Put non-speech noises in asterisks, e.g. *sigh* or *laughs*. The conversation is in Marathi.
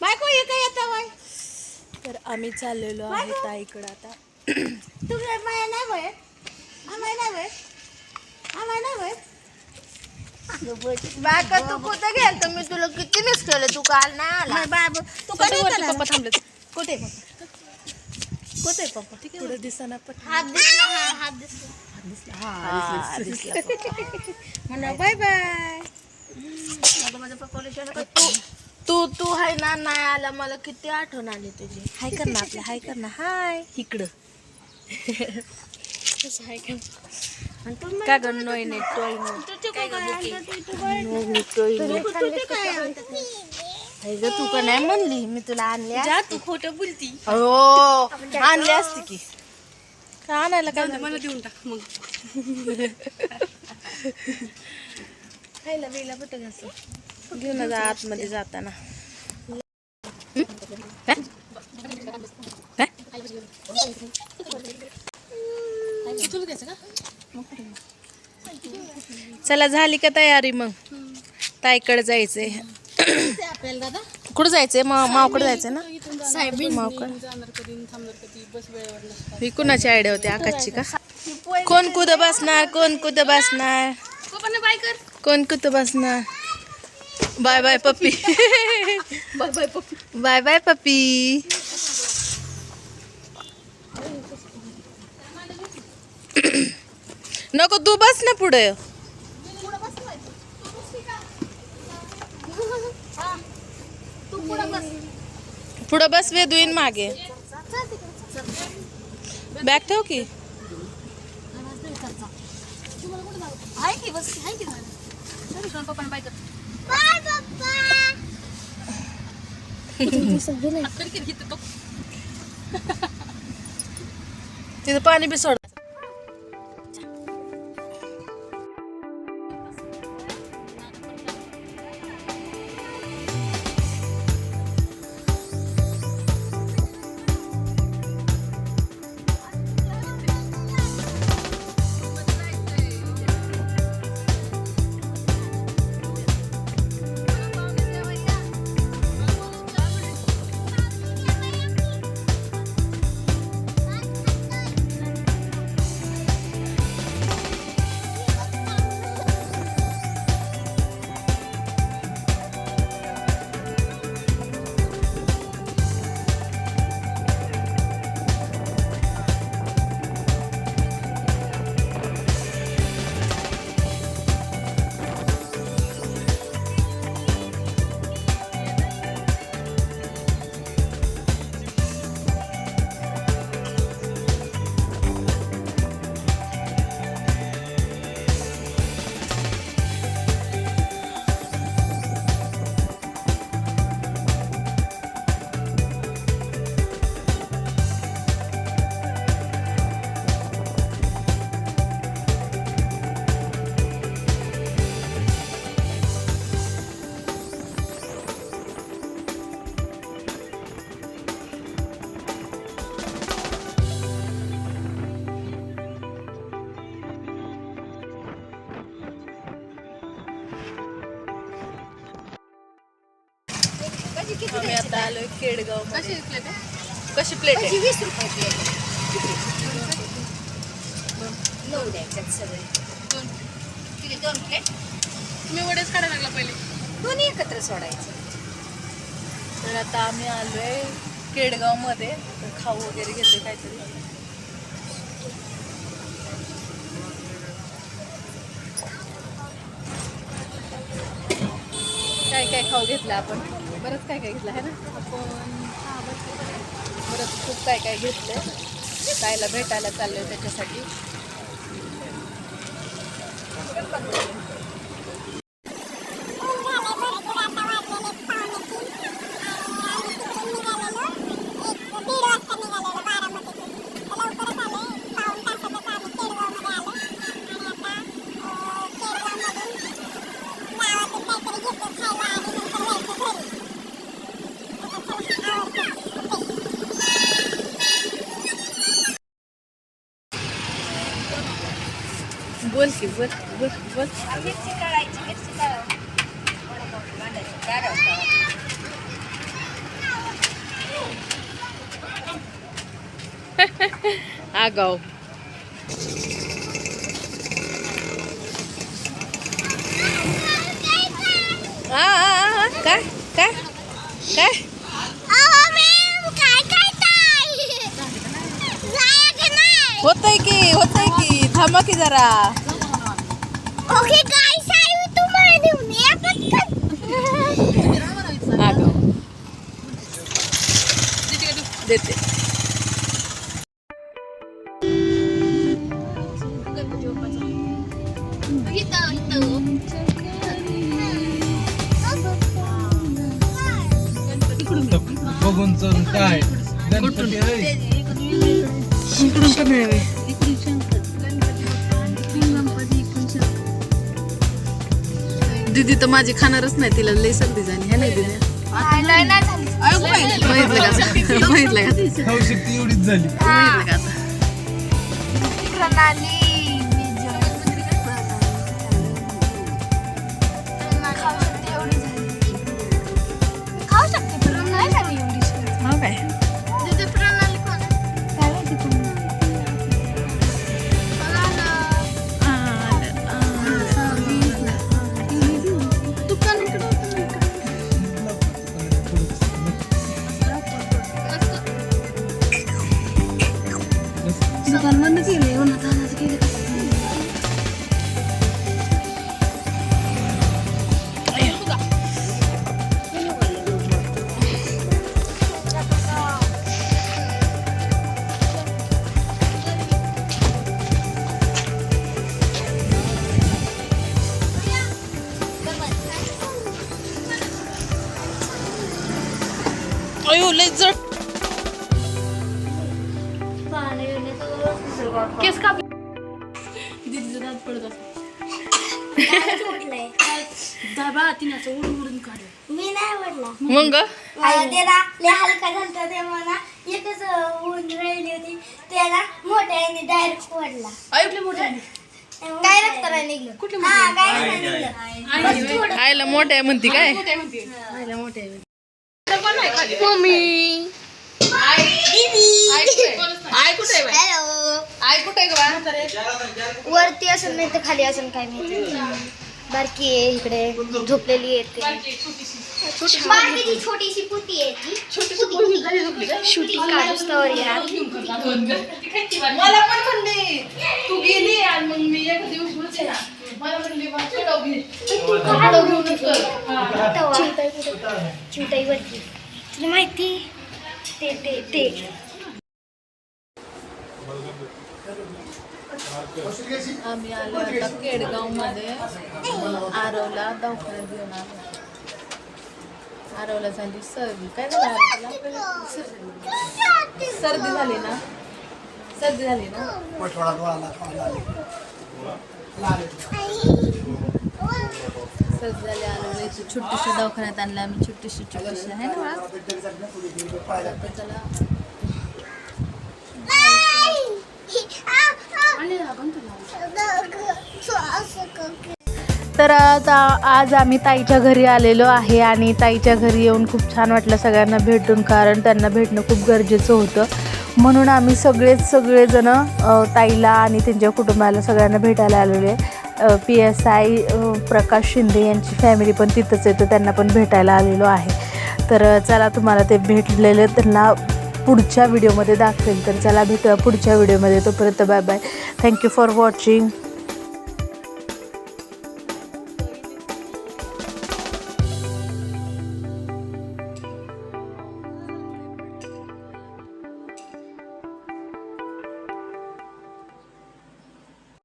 बायको हे काय येतं बाय? तर आम्ही चाललेलो आहे ताईकडं आता. तुझ्या माया नाही बाय? आम्हाला नाही बाय? आम्हाला नाही बाय? बायका तू कुठं गेल तर मी तुला किती मिस केलं? तू काल नाही आला. बाबू तू कधी वरती येणार? पप्पा थांबले कुठे पप्पा? कुठे पप्पा? पुढे दिसना पण हात दिसला हा हात दिसला. हा, दिसला *laughs* बाय बाय. माझ्या पप्पाला तू तू तू हाय ना नाही आला मला किती आठवण आली तुझी. हाय कर ना आपल्या हाय कर ना. हाय. इकडं. आणि तू का ग नोय ने टोय ने तुझी काय आणलं तू? तू? नोय टोय ने तुझी काय आणलं तू? हाय ग तू का नाही म्हणली? मी तुला आणली आहे. जा तू खोटं बोलती. हो आणली असती की. का आणायला काय मला देऊन टाक मग. *laughs* खायला बिला कुठं घास घेऊन जा आतमध्ये जाताना. चला झाली का तयारी मग? ताईकडे जायचंय. कुठं जायचंय? मावकडे जायचंय ना? मावकड. ही कुणाची आयडिया होती? आकाशची का? कोण कुद बसणार? कोण कुद बसणार? कोण कुद बसणार? बाय बाय पप्पी बाय बाय पप्पी बाय बाय पप्पी नको तू बस ना पुढे. तू पुढं बस पुढं बस वेदुईन मागे. बॅग ठेव की. आहे की बस आहे की सॉरी सोन पप्पा. बाय कर हात कर की घेतो तो तिथं पाणी बी सोड आलोय केडगाव कशी प्लेट कशी प्लेट आहे? वीस रुपये प्लेट नऊ द्यायच्यात सगळे. दोन. किती दोन प्लेट तुम्ही वडेच काढायला लागला पहिले. दोन्ही एकत्र सोडायचं. तर आता आम्ही आलोय केडगावमध्ये. तर खाऊ वगैरे घेतोय काहीतरी. काय काय खाऊ घेतलं आपण? बरंच काय काय घेतलं आहे ना? बरंच खूप काय काय घेतलंय. ताईला भेटायला चाललोय त्याच्यासाठी. बोल की बोल बोल बोल. *laughs* मिरची काढायची मिरची काय काय होतय की होतय की. थांबा की जरा. ओके गाइस आई हूं तुम्हाला देऊन या पटकन आगाव देते बघून चल काय? गणपती. इकडून पण दीदी तर माझी खाणारच नाही तिला लई सर्दी झाली. हे नाही दिदी माहितलं का? आता? माहितलं का? खाऊ शकते एवढीच झाली. माहितलं का आता? अयो लई जड केस काप दीदीचं दात पडत असं दाबा तिने असं उडून उडून काढ मी नाही आवडला मग त्याला लय हलका झालता तेव्हा ना एकच ऊन राहिली होती त्याला मोठ्याने डायरेक्ट पडला ऐकले मोठे काय रक्त नाही निघलं कुठलं हा काय नाही निघलं आईला मोठ्या म्हणती काय कुठे हॅलो आई कुठे? ग वरती असेल नाही तर खाली असेल काय माहिती. बारकी आहे इकडे. झोपलेली आहे ते. छोटीशी. पुती आहे यार. मला पण म्हणली तू गेली आणि मग मी एक दिवस मला म्हणली बा, चढव घे. चढव घेऊनच कर. हा. चिवटाई वरती तुला माहिती ते ते ते आम्ही आलो आता केडगावमध्ये आरवला दवाखान्यात घेऊन आलो आरवला झाली सर्दी काय झालं आरवला? सर्दी सर्दी झाली ना सर्दी झाली ना छोटीशी दवाखान्यात आणलं. आम्ही छोटीशी छोटीशी आहे ना तर आता आज आम्ही ताईच्या घरी आलेलो आहे आणि ताईच्या घरी येऊन खूप छान वाटलं सगळ्यांना भेटून कारण त्यांना भेटणं खूप गरजेचं होतं. म्हणून आम्ही सगळेच सगळेजणं ताईला आणि त्यांच्या कुटुंबाला सगळ्यांना भेटायला आलेले P S I Prakash Shinde यांची फॅमिली पण तिथंच येतो त्यांना पण भेटायला आलेलो आहे. तर चला तुम्हाला ते भेटलेले त्यांना पुढच्या व्हिडिओमध्ये दाखवेल. तर चला भेटूया पुढच्या व्हिडिओमध्ये तोपर्यंत bye bye thank you for watching